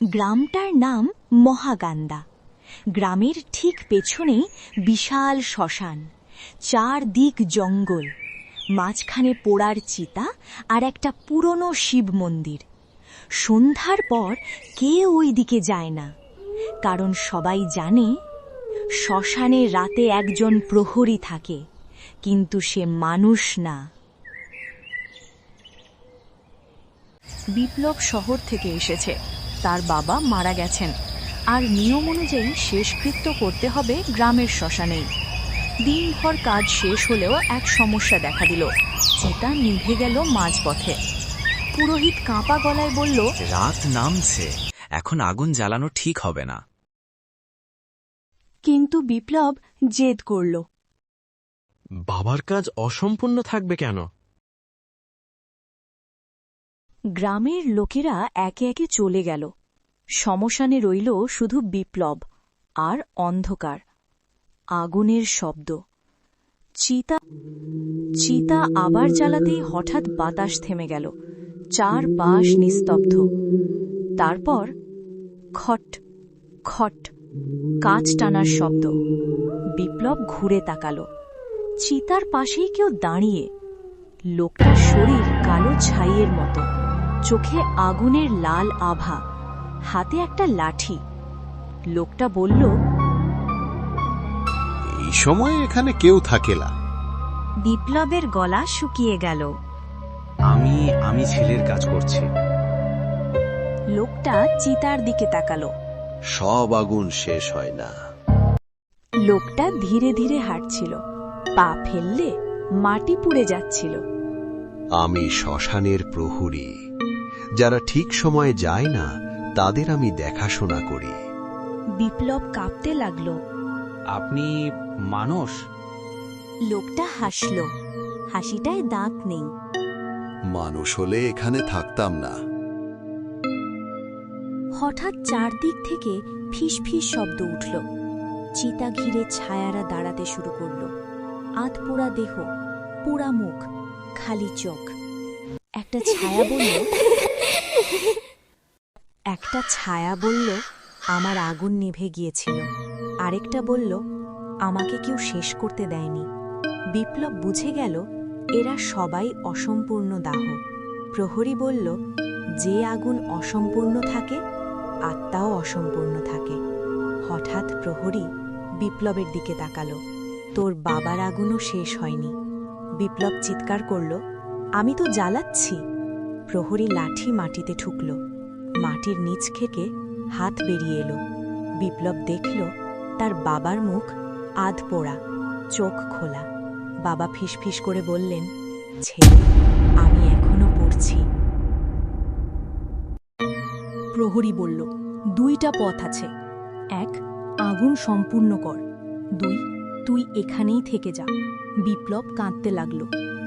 গ্রামটার নাম মহাগান্দা। গ্রামের ঠিক পেছনেই বিশাল শ্মশান, চারদিক জঙ্গল, মাঝখানে পোড়ার চিতা আর একটা পুরনো শিব মন্দির। সন্ধ্যার পর কেউ ওই দিকে যায় না, কারণ সবাই জানে শ্মশানে রাতে একজন প্রহরী থাকে, কিন্তু সে মানুষ না। বিপ্লব শহর থেকে এসেছে। তার বাবা মারা গেছেন। আর নিয়ম অনুযায়ী শেষকৃত্য করতে হবে গ্রামের শ্মশানেই। দিনভর কাজ শেষ হলেও এক সমস্যা দেখা দিল চিতা নিভে গেল মাঝপথে। পুরোহিত কাঁপা গলায় বলল রাত নামছে এখন আগুন জ্বালানো ঠিক হবে না। কিন্তু বিপ্লব জেদ করল। বাবার কাজ অসম্পূর্ণ থাকবে কেন? গ্রামের লোকেরা একে একে চলে গেল। শ্মশানে রইল শুধু বিপ্লব আর অন্ধকার। আগুনের শব্দ। চিতা চিতা আবার জ্বালাতেই হঠাৎ বাতাস থেমে গেল। চার পাশ নিস্তব্ধ। তারপর খট খট কাজ টানার শব্দ। বিপ্লব ঘুরে তাকালো। চিতার পাশেই কেউ দাঁড়িয়ে। লোকটার শরীর কালো ছাইয়ের মতো। চোখে আগুনের লাল আভা হাতে একটা লাঠি। লোকটা বলল এই সময় এখানে কেউ থাকে না বিপ্লবের গলা শুকিয়ে গেল। আমি আমি ছেলের কাজ করছি। লোকটা চিতার দিকে তাকালো। সব আগুন শেষ হয় না। লোকটা ধীরে ধীরে হাঁটছিল। পা ফেললে মাটি পুড়ে যাচ্ছিল। আমি শ্মশানের প্রহরী। যারা ঠিক সময়ে যায় না তাদের আমি দেখাশোনা করি। বিপ্লব কাঁপতে লাগল। আপনি মানুষ? লোকটা হাসল। হাসিটায় দাঁত নেই। মানুষ হলে এখানে থাকতাম না। হঠাৎ চারদিক থেকে ফিস ফিস শব্দ উঠল। চিতা ঘিরে ছায়ারা দাঁড়াতে শুরু করল। আধ পোড়া দেহ পোড়া মুখ খালি চোখ। একটা ছায়া বলল একটা ছায়া বলল, আমার আগুন নিভে গিয়েছিল। আরেকটা বলল, আমাকে কেউ শেষ করতে দেয়নি। বিপ্লব বুঝে গেল, এরা সবাই অসম্পূর্ণ দাহ। প্রহরী বলল, যে আগুন অসম্পূর্ণ থাকে, আত্মাও অসম্পূর্ণ থাকে। হঠাৎ প্রহরী বিপ্লবের দিকে তাকালো, তোর বাবার আগুনও শেষ হয়নি। বিপ্লব চিৎকার করল, আমি তো জ্বালাচ্ছি। প্রহরী লাঠি মাটিতে ঠুকল। মাটির নিচ থেকে হাত বেরিয়ে এলো। বিপ্লব দেখল, তার বাবার মুখ আধ পোড়া, চোখ খোলা। বাবা ফিসফিস করে বললেন, ছেলে, আমি এখনও পড়ছি। প্রহরী বলল, দুইটা পথ আছে। এক, আগুন সম্পূর্ণ কর। দুই, তুই এখানেই থেকে যা। বিপ্লব কাঁদতে লাগল,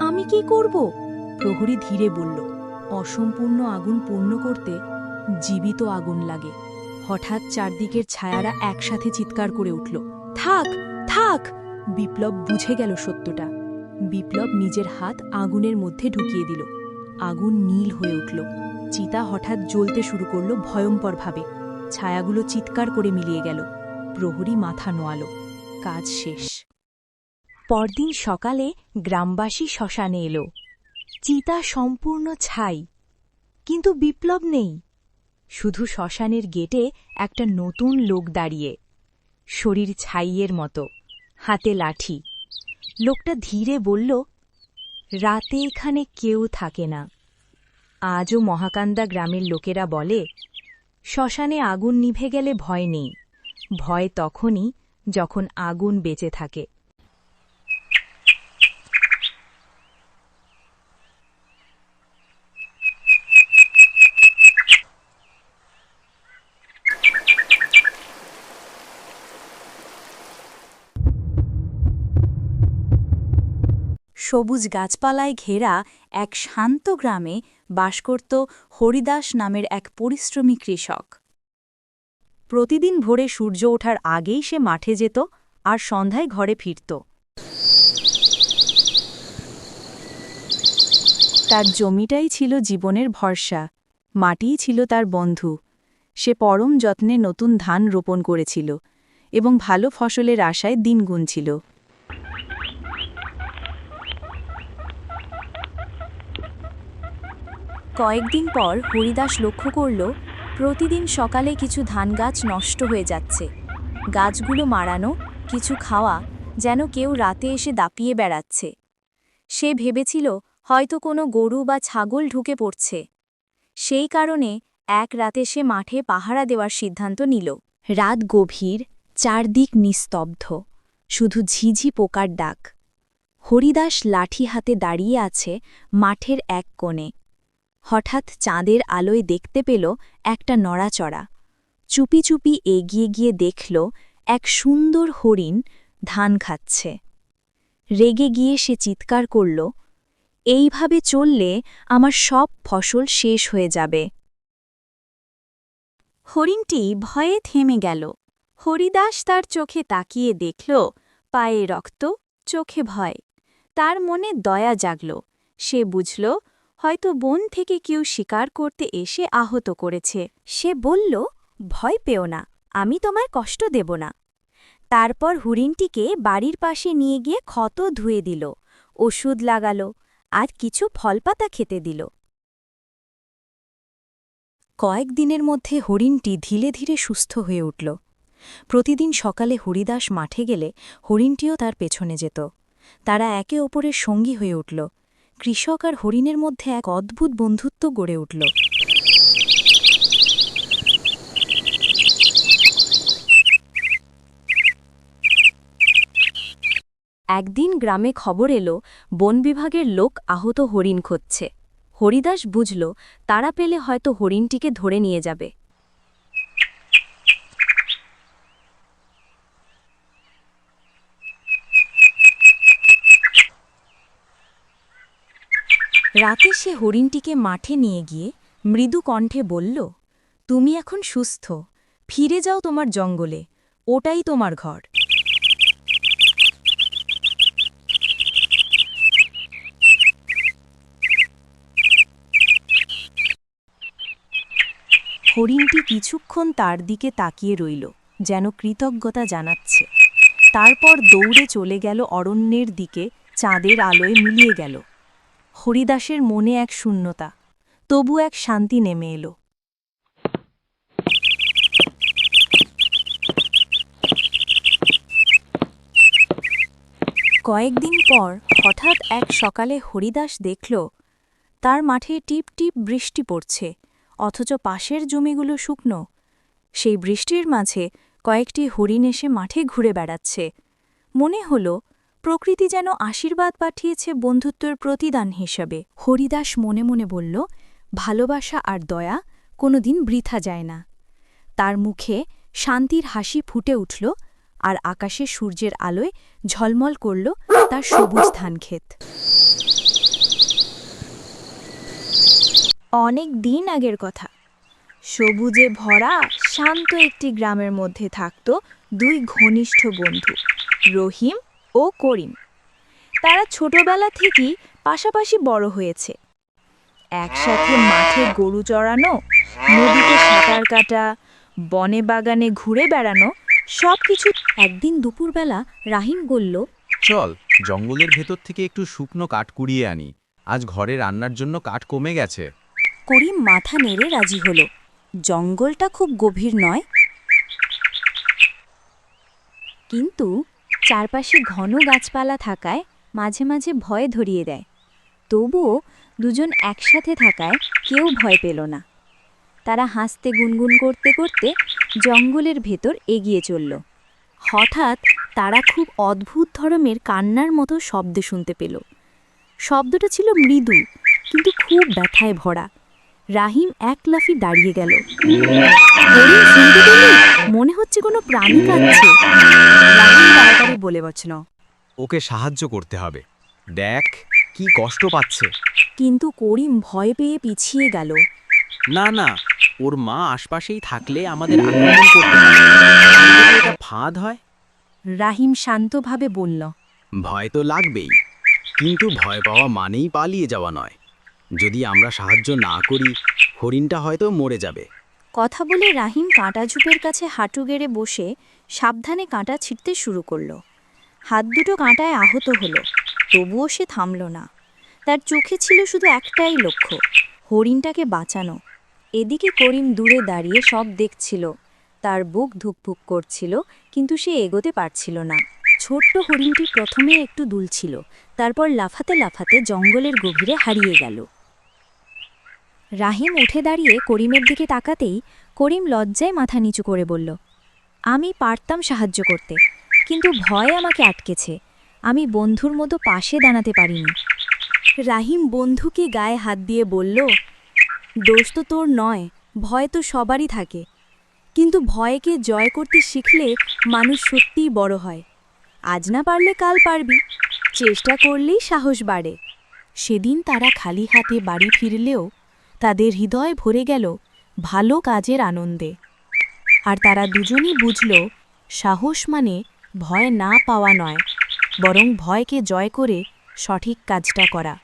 আমি কি করব? প্রহরী ধীরে বলল অসম্পূর্ণ আগুন পূর্ণ করতে জীবিত আগুন লাগে। হঠাৎ চারদিকের ছায়ারা একসাথে চিৎকার করে উঠল, থাক থাক! বিপ্লব বুঝে গেল সত্যটা। বিপ্লব নিজের হাত আগুনের মধ্যে ঢুকিয়ে দিল। আগুন নীল হয়ে উঠল। চিতা হঠাৎ জ্বলতে শুরু করল ভয়ঙ্করভাবে। ছায়াগুলো চিৎকার করে মিলিয়ে গেল। প্রহরী মাথা নোয়াল। কাজ শেষ। পরদিন সকালে গ্রামবাসী শ্মশানে এলো। চিতা সম্পূর্ণ ছাই, কিন্তু বিপ্লব নেই। শুধু শ্মশানের গেটে একটা নতুন লোক দাঁড়িয়ে, শরীর ছাইয়ের মতো, হাতে লাঠি। লোকটা ধীরে বলল, রাতে এখানে কেউ থাকে না। আজও মহাকান্দা গ্রামের লোকেরা বলে, শ্মশানে আগুন নিভে গেলে ভয় নেই। ভয় তখনই যখন আগুন বেঁচে থাকে। সবুজ গাছপালায় ঘেরা এক শান্ত গ্রামে বাস করত হরিদাস নামের এক পরিশ্রমী কৃষক। প্রতিদিন ভোরে সূর্য ওঠার আগেই সে মাঠে যেত আর সন্ধ্যায় ঘরে ফিরত। তার জমিটাই ছিল জীবনের ভরসা, মাটিই ছিল তার বন্ধু। সে পরম যত্নে নতুন ধান রোপণ করেছিল এবং ভালো ফসলের আশায় দিন গুনছিল। কয়েকদিন পর হরিদাস লক্ষ্য করল, প্রতিদিন সকালে কিছু ধান গাছ নষ্ট হয়ে যাচ্ছে। গাছগুলো মারানো, কিছু খাওয়া, যেন কেউ রাতে এসে দাপিয়ে বেড়াচ্ছে। সে ভেবেছিল, হয়তো কোনো গরু বা ছাগল ঢুকে পড়ছে। সেই কারণে এক রাতে সে মাঠে পাহারা দেওয়ার সিদ্ধান্ত নিল। রাত গভীর, চারদিক নিস্তব্ধ, শুধু ঝিঝি পোকার ডাক। হরিদাস লাঠি হাতে দাঁড়িয়ে আছে মাঠের এক কোণে। হঠাৎ চাঁদের আলোয় দেখতে পেল একটা নড়াচড়া। চুপি চুপি এগিয়ে গিয়ে দেখল এক সুন্দর হরিণ ধান খাচ্ছে। রেগে গিয়ে সে চিৎকার করল, এইভাবে চললে আমার সব ফসল শেষ হয়ে যাবে। হরিণটি ভয়ে থেমে গেল। হরিদাস তার চোখে তাকিয়ে দেখল, পায়ে রক্ত, চোখে ভয়। তার মনে দয়া জাগল। সে বুঝল হয়তো বন থেকে কেউ শিকার করতে এসে আহত করেছে। সে বলল, ভয় পেও না, আমি তোমায় কষ্ট দেব না। তারপর হরিণটিকে বাড়ির পাশে নিয়ে গিয়ে ক্ষত ধুয়ে দিল, ওষুধ লাগাল, আর কিছু ফলপাতা খেতে দিল। কয়েকদিনের মধ্যে হরিণটি ধীরে ধীরে সুস্থ হয়ে উঠল। প্রতিদিন সকালে হরিদাস মাঠে গেলে হরিণটিও তার পেছনে যেত। তারা একে অপরের সঙ্গী হয়ে উঠল। কৃষক আর হরিণের মধ্যে এক অদ্ভুত বন্ধুত্ব গড়ে উঠল। একদিন গ্রামে খবর এলো, বন বিভাগের লোক আহত হরিণ খুঁজছে। হরিদাস বুঝল, তারা পেলে হয়তো হরিণটিকে ধরে নিয়ে যাবে। রাতে সে হরিণটিকে মাঠে নিয়ে গিয়ে মৃদু কণ্ঠে বলল, তুমি এখন সুস্থ। ফিরে যাও তোমার জঙ্গলে। ওটাই তোমার ঘর। হরিণটি কিছুক্ষণ তার দিকে তাকিয়ে রইল, যেন কৃতজ্ঞতা জানাচ্ছে। তারপর দৌড়ে চলে গেল অরণ্যের দিকে, চাঁদের আলোয় মিলিয়ে গেল। হরিদাসের মনে এক শূন্যতা, তবু এক শান্তি নেমে এলো। কয়েকদিন পর হঠাৎ এক সকালে হরিদাস দেখল, তার মাঠে টিপ টিপ বৃষ্টি পড়ছে, অথচ পাশের জমিগুলো শুকনো। সেই বৃষ্টির মাঝে কয়েকটি হরিণ এসে মাঠে ঘুরে বেড়াচ্ছে। মনে হল প্রকৃতি যেন আশীর্বাদ পাঠিয়েছে বন্ধুত্বের প্রতিদান হিসেবে। হরিদাস মনে মনে বলল, ভালোবাসা আর দয়া কোনোদিন বৃথা যায় না। তার মুখে শান্তির হাসি ফুটে উঠল আর আকাশে সূর্যের আলোয় ঝলমল করল তার সবুজ ধানক্ষেত। অনেক দিন আগের কথা। সবুজে ভরা, শান্ত একটি গ্রামের মধ্যে থাকত দুই ঘনিষ্ঠ বন্ধু, রহিম ও করিম। তারা ছোটবেলা থেকেই পাশাপাশি বড় হয়েছে। একসাথে মাঠে গরু চড়ানো নদীতে সাঁতার কাটা বনে বাগানে ঘুরে বেড়ানো সব কিছু একদিন দুপুরবেলা রাহিম বলল চল জঙ্গলের ভেতর থেকে একটু শুকনো কাঠ কুড়িয়ে আনি। আজ ঘরে রান্নার জন্য কাঠ কমে গেছে। করিম মাথা নেড়ে রাজি হল। জঙ্গলটা খুব গভীর নয়। কিন্তু চারপাশে ঘন গাছপালা থাকায় মাঝে মাঝে ভয় ধরিয়ে দেয়। তবুও দুজন একসাথে থাকায় কেউ ভয় পেল না। তারা হাসতে গুনগুন করতে করতে জঙ্গলের ভেতর এগিয়ে চলল। হঠাৎ তারা খুব অদ্ভুত ধরনের কান্নার মতো শব্দ শুনতে পেল। শব্দটা ছিল মৃদু, কিন্তু খুব ব্যথায় ভরা। রাহিম এক লাফি দাঁড়িয়ে গেল। হরিণ শুনতে পেলি? মনে হচ্ছে কোনো প্রাণী কাঁদছে। তাড়াতাড়ি বলে বসল ওকে সাহায্য করতে হবে। দেখ কি কষ্ট পাচ্ছে। কিন্তু করিম ভয় পেয়ে পিছিয়ে গেল। না না ওর মা আশপাশেই থাকলে আমাদের আক্রমণ করতে এটা ফাঁদ হয়। রাহিম শান্তভাবে বলল। ভয় তো লাগবেই কিন্তু ভয় পাওয়া মানেই পালিয়ে যাওয়া নয়। যদি আমরা সাহায্য না করি হরিণটা হয়তো মরে যাবে। কথা বলে রাহিম কাঁটা ঝুপের কাছে হাঁটু গেড়ে বসে সাবধানে কাঁটা ছিঁড়তে শুরু করল। হাত দুটো কাঁটায় আহত হলো, তবুও সে থামল না। তার চোখে ছিল শুধু একটাই লক্ষ্য, হরিণটাকে বাঁচানো। এদিকে করিম দূরে দাঁড়িয়ে সব দেখছিল। তার বুক ধুকভুক করছিল, কিন্তু সে এগোতে পারছিল না। ছোট্ট হরিণটি প্রথমে একটু দুলছিল, তারপর লাফাতে লাফাতে জঙ্গলের গভীরে হারিয়ে গেল। রাহিম উঠে দাঁড়িয়ে করিমের দিকে তাকাতেই করিম লজ্জায় মাথা নিচু করে বলল, আমি পারতাম সাহায্য করতে, কিন্তু ভয় আমাকে আটকেছে। আমি বন্ধুর মতো পাশে দাঁড়াতে পারিনি। রাহিম বন্ধুকে গায়ে হাত দিয়ে বলল, দোষ তো তোর নয়, ভয় তো সবারই থাকে। কিন্তু ভয়কে জয় করতে শিখলে মানুষ সত্যিই বড় হয়। আজ না পারলে কাল পারবি। চেষ্টা করলেই সাহস বাড়ে। সেদিন তারা খালি হাতে বাড়ি ফিরলেও তাদের হৃদয় ভরে গেল ভালো কাজের আনন্দে। আর তারা দুজনই বুঝল, সাহস মানে ভয় না পাওয়া নয়, বরং ভয়কে জয় করে সঠিক কাজটা করা।